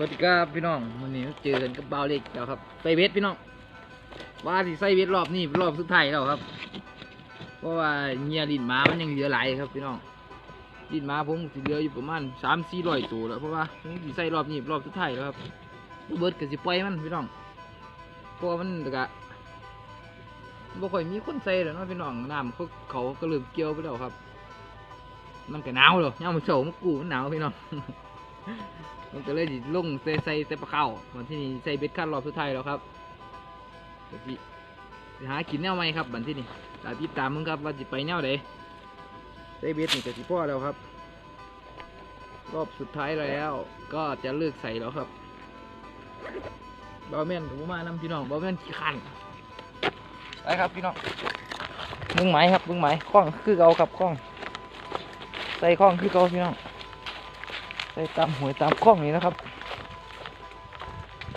สวัสดีครับพี่น้องวันนี้เจอกันกับบ่าเล็กแล้วครับใส่เวทพี่น้องว่าสิใส่เวทรอบนี้รอบสุดท้ายแล้วครับ เพราะว่าเงียดินหมามันยังเหลือหลายครับพี่น้องดินหมาผมสิเหลืออยู่ประมาณสามสี่ร้อยตัวแล้วเพราะว่าผมสิใส่รอบนี้รอบสุดท้ายแล้วครับบ่เบิดก็สิปล่อยมันพี่น้องเพราะว่ามันกะบ่ค่อยมีคนใส่แล้วเนาะพี่น้องน้ำเขาเขาก็เริ่มเกี่ยวไปแล้วครับ มันก็หนาวแล้วยามมันเช้ามันกูมันหนาวพี่น้อง มันก็เลยสิลงใส่ใส่ใส่ปลาเข้าวันที่นี่ใส่เบ็ดขั้นรอบสุดท้ายแล้วครับเดี๋ยวสิไปหากินแนวใหม่ครับบันที่นี่ตามติดตามมึงครับว่าจะไปแนวใดใส่เบ็ดนี่ก็สิพ่อแล้วครับ รอบสุดท้ายแล้วก็จะเลิกใส่แล้วครับบอแมนกับผมานำพี่น้องบอแมนขี้ขันไปครับพี่น้องมึงไหมครับมึงไหมคล้องคือเกาครับคล้อง ใส่คล้องคือเกาพี่น้อง ใส่ตามหวยตามคล้องนี่นะครับ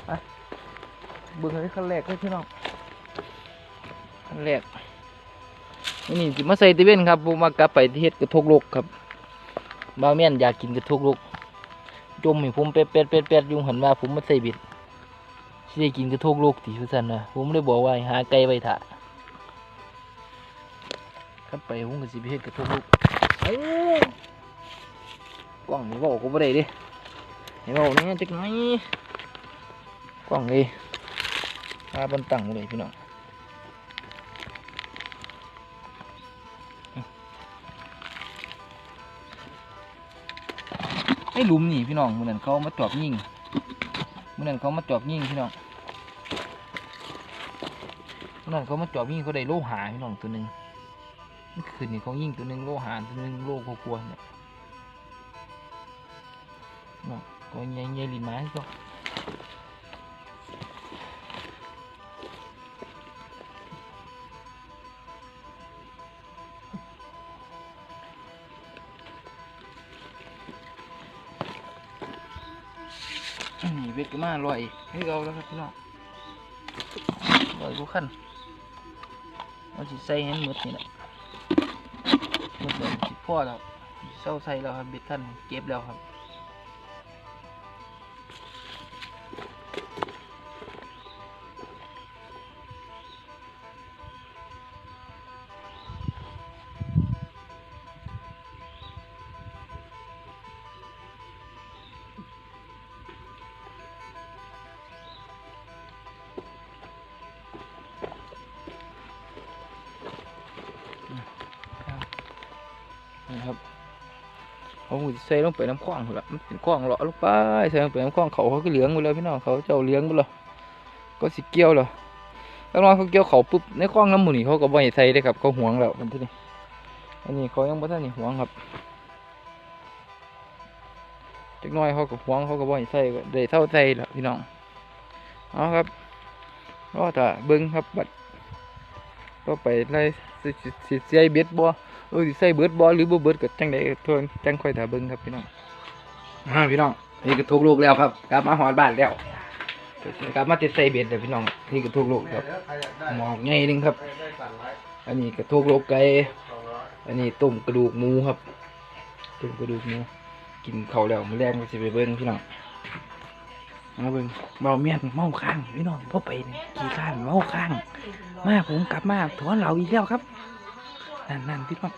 ไปเบิ่งเลยขั้นแรกเลยพี่น้องขั้นแรกนี่สิมาใส่ติเว่นครับผมมากลับไปที่เฮ็ดกระทกโลกครับบาเมียนอยากกินกระทกโลกจมให้ผมเป็ดเป็ดเป็ดเป็ดยุงหันว่าผมมาใส่บิดสิได้กินกระทกโลกตีพุสันนะผมเลยบอกว่าหาไก่ไว้ถ่าครับไปผมก็สิไปเฮ็ดกระทกโลกเอ้าก ล้องนี่บอกกูบ่ได้ดิเห็นบอกนี่จักน่อยกล้องเลยพาบนตั้งเลยพี่น้องไอ้ลุมนี่พี่น้องมันนั่นเขามาจอบยิงมันนั่นเขามาจอบยิงพี่น้องมันนั่นเขามาจอบยิงเขาได้โลหะพี่น้องตัวหนึ่งคืนนี่เขายิงตัวหนึ่งโลหะตัวหนึ่งโลกลัวๆเนี่ย Nó, có nhai nhai liền mái không? Này biết cái mà loại cái gâu đó các bạn Loại của khăn Nó chỉ xây hết mượt như này Mượt rồi chỉ pho rồi Sau xây là biết khăn kẹp đâu ค เขาหูใส่ลงไปน้ำคว้างหละมันเป็นคว้างเลาะลงไปใส่ลงไปน้ำคว้างเขาเขาก็เหลืองหมดแล้วพี่น้องเขาเจ้าเหลืองหมดแล้วก็สิเกี่ยวแล้วแล้วน้องเขาเกี่ยวเขาปุ๊บในคว้างน้ำหมูนี่เขาก็บ่ให้ใส่ได้ครับเขาห่วงแล้วมันที่นี่อันนี้เขายังบ่ทันนี่ห่วงครับจักน้อยเขาก็ห่วงเขาก็บ่ให้ใส่ก็ได้เท่าใส่แล้วพี่น้องเอาครับรอแต่เบิ้งครับบัดก็ไปไล่สิสิสิใส่เบ็ดบ่ เออสิใส่เบิร์ดบอหรือบ่เบิร์ดก็จังไดก็ทวนจังค่อยถ้าเบิ่งครับพี่น้องอ่าพี่น้องนี่ก็ทุกลูกแล้วครับกลับมาหอดบ้านแล้วกลับมาติดใส่เบ็ดเลยพี่น้องนี่ก็ทุกลูกครับหมอกใหญ่หนึงครับ อันนี้ก็ทุกลูกไก่อันนี้ต้มกระดูกหมูครับต้มกระดูกหมูกินข้าวแล้วมื้อแรกก็สิไปเบิ่งพี่น้องมาเบิ่งเมาเมียนเมาข้างพี่น้องพ่อไปนี่ขี้ข้างเมาข้าง มาผมกลับมาถอนเหล่าอีกแล้วครับ นั่นนั่นพี่น้อง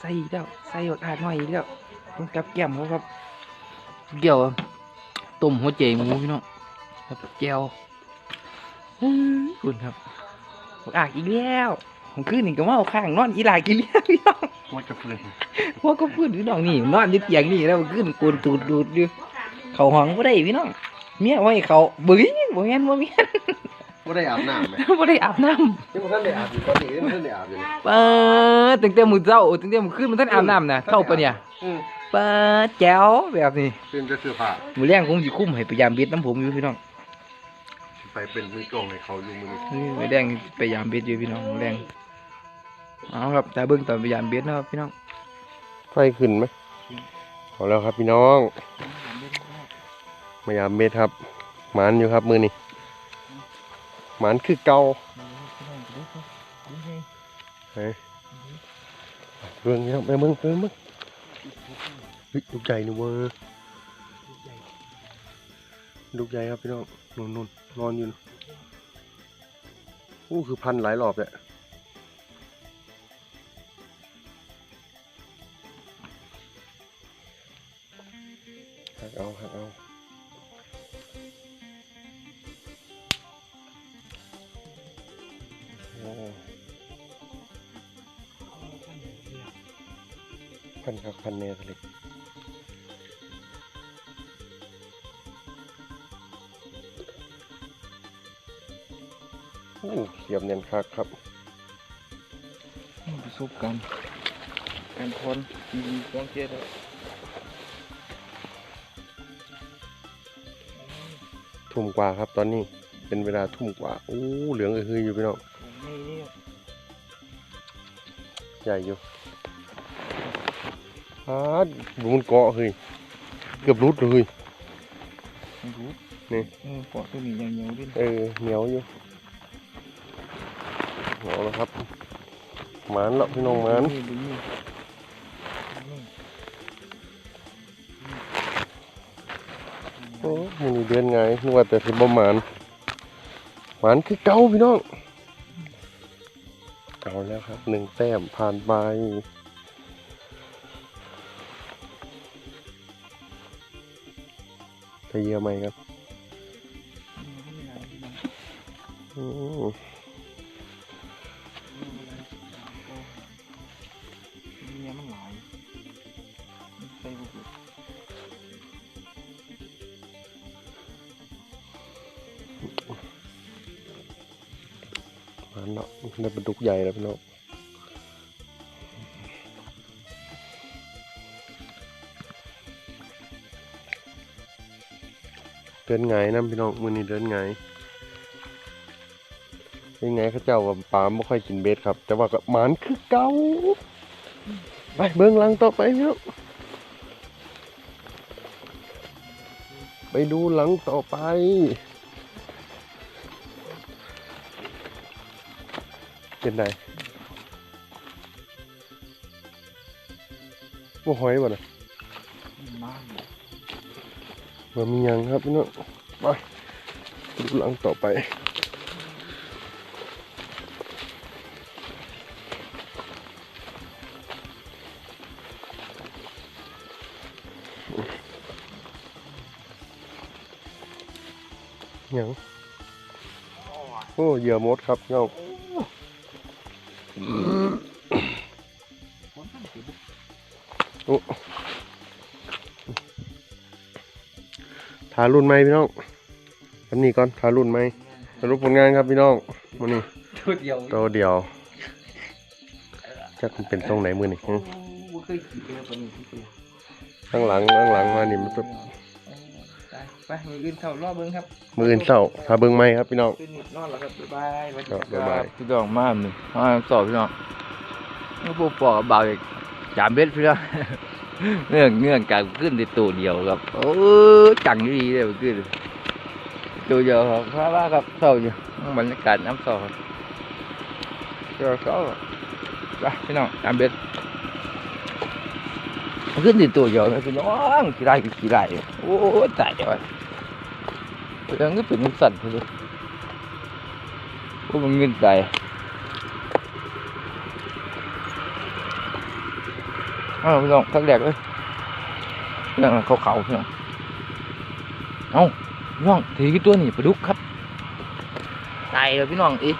ใส่อีกแล้วใส่อดอาดหน่อยอีกแล้วต้องกับแก้มเขาครับเกี่ยวต้มหัวเจหมูพี่น้องครับแก้วอื้อคุณครับอดอาดอีกแล้วผมขึ้นนี่ก็มาเอาข้างนอนอีหลากินเลี้ยงพี่น้องว่าจะเพื่อนพวกก็พูดพี่น้องนี่นอนอยึดเตียงนี่แล้วขึ้นกูนตูดดูดอยู่เขาห้องบ่ได้พี่น้องเมียไว้เขาบึ้ยบ่แม่นบ่แม่น ว่าได้อาบน้ำไหมบ่ได้อาบน้ำยังไม่ทันได้อาบอยู่ตอนนี้ยังไม่ทันได้อาบอยู่เลยเปิดตั้งแต่มื้อเช้าตั้งแต่มื้อคืนมันท่านอาบน้ำนะเท่าปะเนี่ยอืมเปิดแจ๋วแบบนี้เป็นจะเสื้อผ้ามื้อแรงคงสิคุ้มให้พยายามเบ็ดน้ำผมอยู่พี่น้องไปเป็นมือกลองให้เขาอยู่มือนี้นี่มื้อแรงพยายามเบ็ดอยู่พี่น้องมื้อแรงเอาครับแต่เบิ่งตอนพยายามเบ็ดนะครับพี่น้องไฟขึ้นไหมเอาแล้วครับพี่น้องมายามเม็ดครับหมันอยู่ครับมือนี้ หมันคือเก่าเฮ้ยเรื่องนี้ครับไปมึงไปมึงเฮ้ยตกใจนี่เว้ยดุกใหญ่ครับพี่น้องนุ่นนุ่นนอนอยู่นะอู้คือพันหลายรอบเลยหักเอาหักเอา พันครับพันแน่เลยโอ้เขียบเนียนคักครับประสบการณ์การทอนดีๆของเจ๊เลยทุ่มกว่าครับตอนนี้เป็นเวลาทุ่มกว่า โอ้ เหลืองเอือๆอยู่พี่น้อง ใหญ่อยู่อาดบุมันเกาะเฮ้ยเกือบรุดเลยไม่รู้นี่เออเกาะตัวนี้ยังเหนียวดิ้นเออเหนียวอยู่เอาละครับหมานแล้วพี่น้องหมานนี่ดูนี่นี่โอ้มันนี่เดือนไงนึกว่าแต่สิบ่หมานหมานคือเก่าพี่น้องเอา แล้วครับหนึ่งแต้มผ่านไปไปเยอะไหมครับอืม ได้ปลาดุกใหญ่แล้วพี่น้องเดินไงนะพี่น้องมือนี้เดินไงเป็นไงข้าเจ้าว่าปลาไม่ค่อยกินเบ็ดครับ แต่ว่าก็หมานคือเก่าไปเบิ้องหลังต่อไปพี่น้องไปดูหลังต่อไป เป็นไงบ่หอยบ่นะมากบ่มียังครับพี่น้องไปดูหลังต่อไปยังโอ้เหยื่อมดครับพี่น้อง โอ้ทารุ่นไหมพี่น้องอันนี้ก่อนทารุ่นไหมสรุปผลงานครับพี่น้องวันนี้ตัวเดียวตัวเดียวจักมันเป็นทรงไหนมือนี่หึโอ้เคยขี่ไปแล้วตัวนี้ขี่ไปข้างหลังข้างหลังมานี่มันเป็น ไปมืออื่นเข้ารอบเบิ้งครับมืออื่นเศร้าทาเบิ้งไหมครับพี่น้องขึ้นนิดนอนแล้วครับบ๊ายบายสวัสดีครับ บ๊ายบาย พี่น้องมาหนึ่งมาสอบพี่น้องแล้วพวกปอกกับเบาอีกจามเบ็ดพี่น้อง เนื่องเนื่องการขึ้นในตัวเดียวครับ โอ้จังดีเลยมันขึ้นตัวเดียวครับพระว่าครับเศร้าอยู่บรรยากาศน้ำเศร้าครับเจ้าเศร้าไปพี่น้องจามเบ็ดมันขึ้นในตัวเดียวนะพี่น้องกี่ไรกี่ไรโอ้ตายแล้ว เรื่องก็เป็นมันสั่นเลยว่ามันเงินใจอ้าวพี่น้องทักแดกเลยเรื่องเขาเขาๆพี่น้องเอ้าพี่น้องถือกี่ตัวนี่ปลาดุกครับตายเลยพี่น้องอี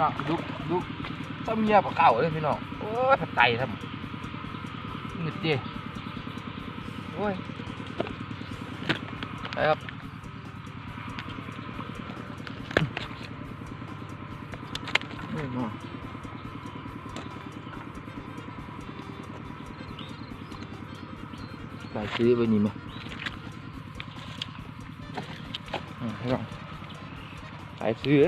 น้องปลาดุกปลาดุกซ้ำเมียปลาเก่าเลยพี่น้องโอ้ยผัดไตทมืดเดีโอ้ยไปครับไม่มองใส่ซื้อไปนี่มั้ยอืมให้ลองใส่ซื้อ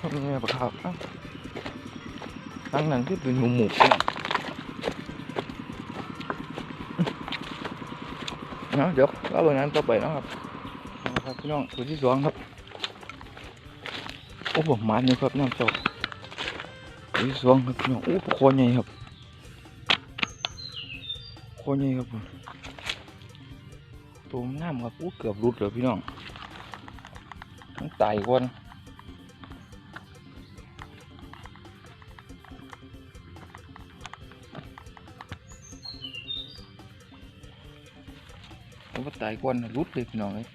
ทำยังไงปะครับตั้งนั้นคือเป็นหมูหมูเนี่ยเนาะเดี๋ยวเราไปนั้นต่อไปนะครับครับพี่น้องตัวที่สองครับโอ้โหมันนี่ครับน้ำจอกตัวที่สองครับพี่น้องโอ้โคใหญ่ครับโคใหญ่ครับผมตัวนงามครับโอ้เกือบรุดเลยพี่น้องมันตายก่อน มันตายก่อนรุดเลยพี่น้องเลย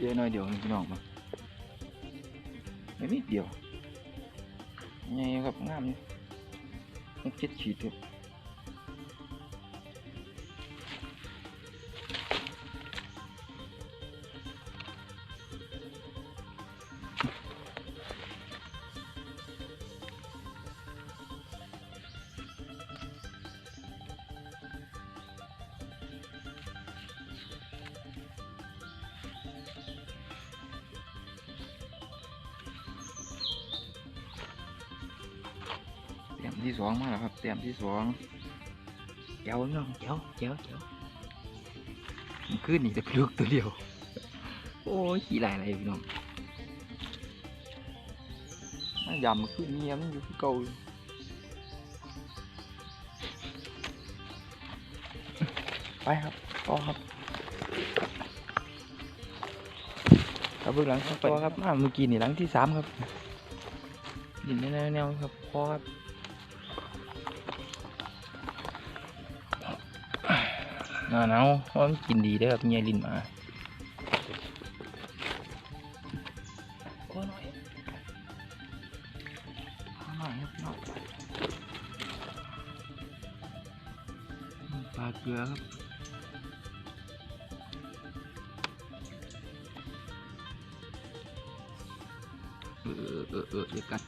เยอะหน่อยเดียวนี่พี่น้องมา หก ที่สองมาแล้วครับเตรียมที่สองเจ้าน้องเจ้าเจ้าเจ้ามันขึ้นนี่จะพลุกตัวเดียว โอ้ยขี้ไหลอะไรพี่น้องน่ายำมันขึ้นเงียบมันอยู่ที่เก่าไปครับต่อครับครับเบื้องหลังต่อครับมาเมื่อกี้นี่หลังที่สามครับยินแนวแนวๆครับพอครับ หน้าหนาวเพราะมันกินดีได้อครับเมียลินมาปลาเกลือครับเออเออเออเดี๋ยวกัด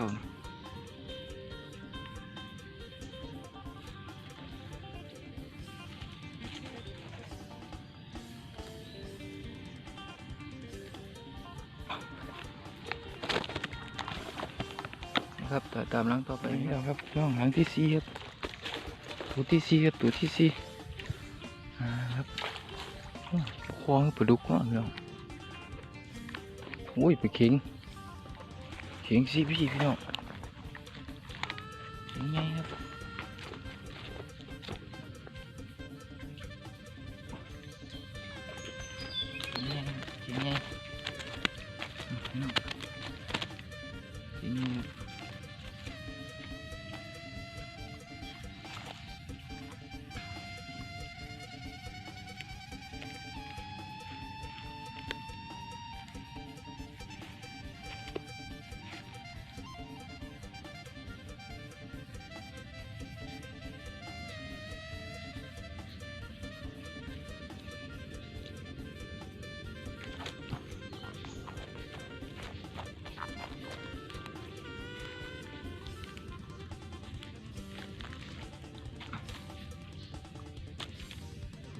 แล้วครับสอนครับต่ตามหลังต่อไปแล้วครับน้องหลังที่สี่ครับตัวที่สี่ครับตัวที่สี่อ่าครับคล้องปลาดุกเนาะพี่น้องโอ้ยไปเข็ง เสียงซีพี่พี่น้องยังไงครับ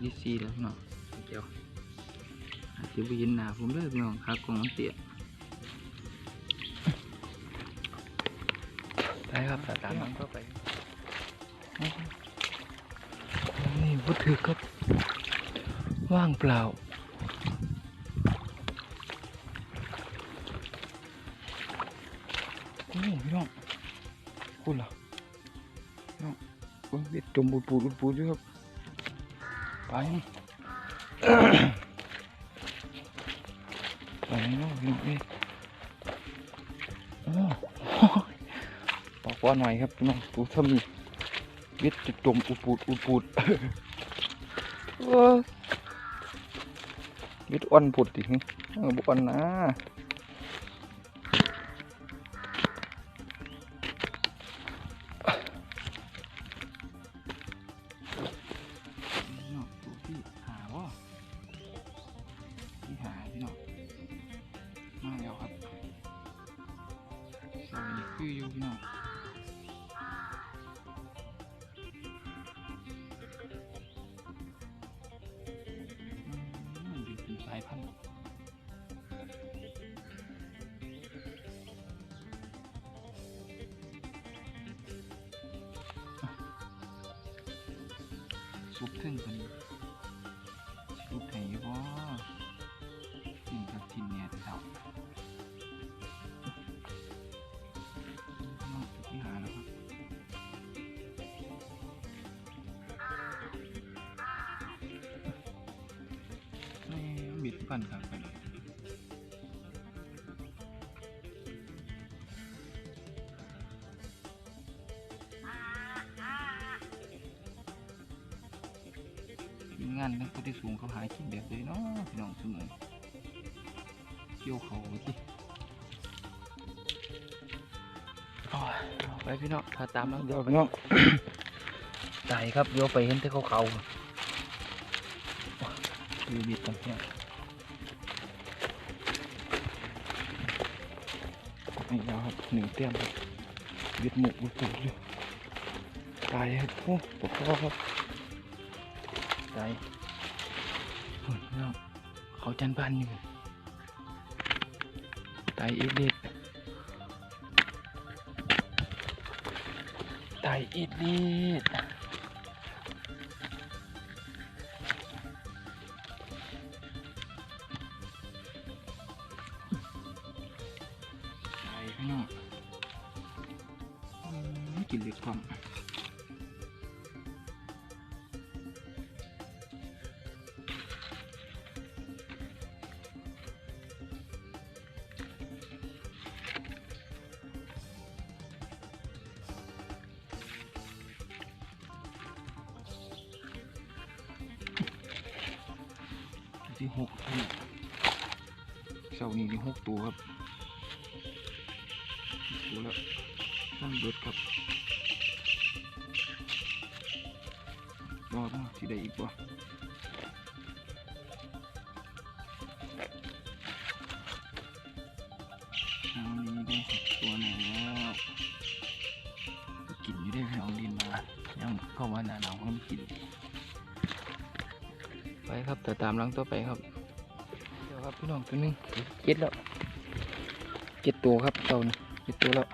ดีซีแล้วพี่น้องเดี๋ยวอาจจะไปยินหนาผมเด้อพี่น้องครับกองมันเตี้ยไปครับตามนั้นก็ไปนี่พูดถือครับ ว่างเปล่าโอ้พี่น้องคุณล่ะพี่น้องเบิ่งเบ็ดจมปูดปูดปูดอยู่ครับ ไปไปนู่น้องเอ้ยโอ้ปากว่าหน่อยครับน้องปูถ้ามีเบ็ดจะจมปูดปูดปูดปูดเออเบ็ดอ่อนปุดดิเออบุอ่อนนะ คืออยู่พี่น้องอืมดูเป็นสายพันธุ์ซุปถึงกันซุปไทยบ่กินกับทินเนี่ยเจ้า ฟันครับไปเลยงานทั้งผู้ที่สูงเขาหากินแบบเลยเนาะพี่น้องเสมอเกี่ยวเขาที่เอาไปพี่น้องถ้าตามแล้วเดี๋ยวพี่น้องใจครับเดี๋ยไปเห็นที่เขาเขาดูบิดกันเนี่ย นี่แล้วครับหนึ่งเตี้ยมครับบิดหมุกบุกอยู่ตายครับโอ้ปวดคอครับตายโอ้ยพี่น้องเขาจันพันอยู่ตายอีกเด็ดตายอีกเด็ด ใส่ข้างนอกกินเล็กความ ที่ได้อีกบ่เอานี้ได้หกตัวหนึ่งแล้วกินอยู่ได้เอาดินมายังเข้ามาหนาหนาวก็กิน ไปครับแต่ตามลังตัวไปครับ เดี๋ยวครับพี่น้องตัวนึงเจ็ดแล้วเจ็ดตัวครับเต่านี่ปิดตัวแล้ว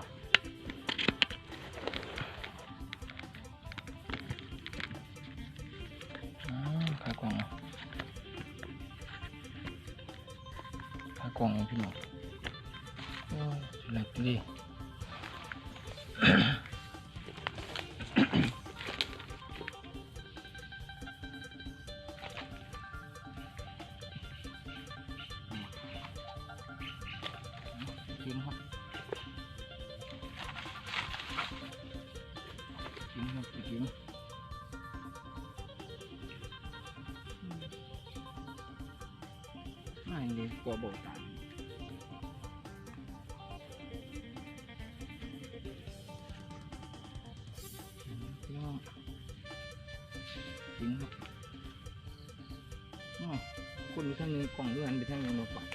กัวโบตายพี่น้อจริงครับอ้าวคนอยู่ทางนึงกล่องด้วยกันไปทางหนึงมาปัก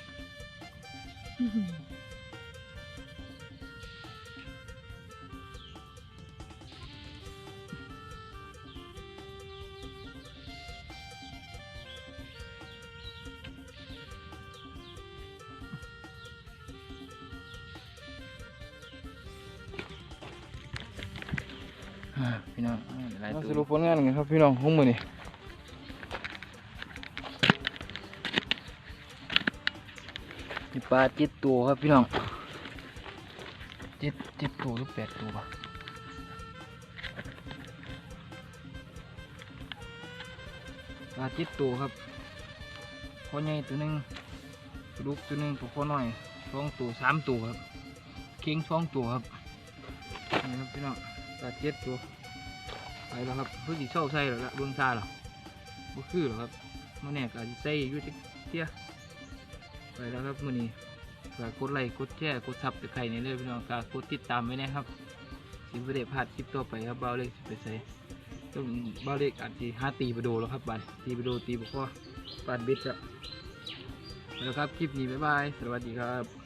พี่น้องหาสรุปผลงานกันครับพี่น้องห้องมือนี่มีปลาจ็ดตัวครับพี่น้องจ็ดจ็ดตัวหรือแปดตัวปะลาจ็ดตัวครับพอใหญ่ตัวหนึ่งลูกตัวหนึ่งตัวพอน้อยสองตัวสามตัวครับเค็งสองตัวครับนี่ครับพี่น้อง ปลาเจ็ดตัวไปแล้วครับเพื่อที่เช่าใส่แล้วละเบื้องตาหรอบ่คือหรอครับมันเนี่ยก็สิใส่ยู่ที่เที่ยไปแล้วครับมื้อนี้ฝากกดไลค์กดแชร์กดซับตะไคร้ในเรื่องพี่น้องฝากดติดตามไว้นะครับสิบ่ได้พลาดคลิปต่อไปครับเบาเล็กไปใส่ต้องเบาเล็กอาจสิหาตีประโดแล้วครับบัดตีประโดตีบ่พอปานบิดครับไปแล้วครับคลิปนี้บ๊ายบายสวัสดีครับ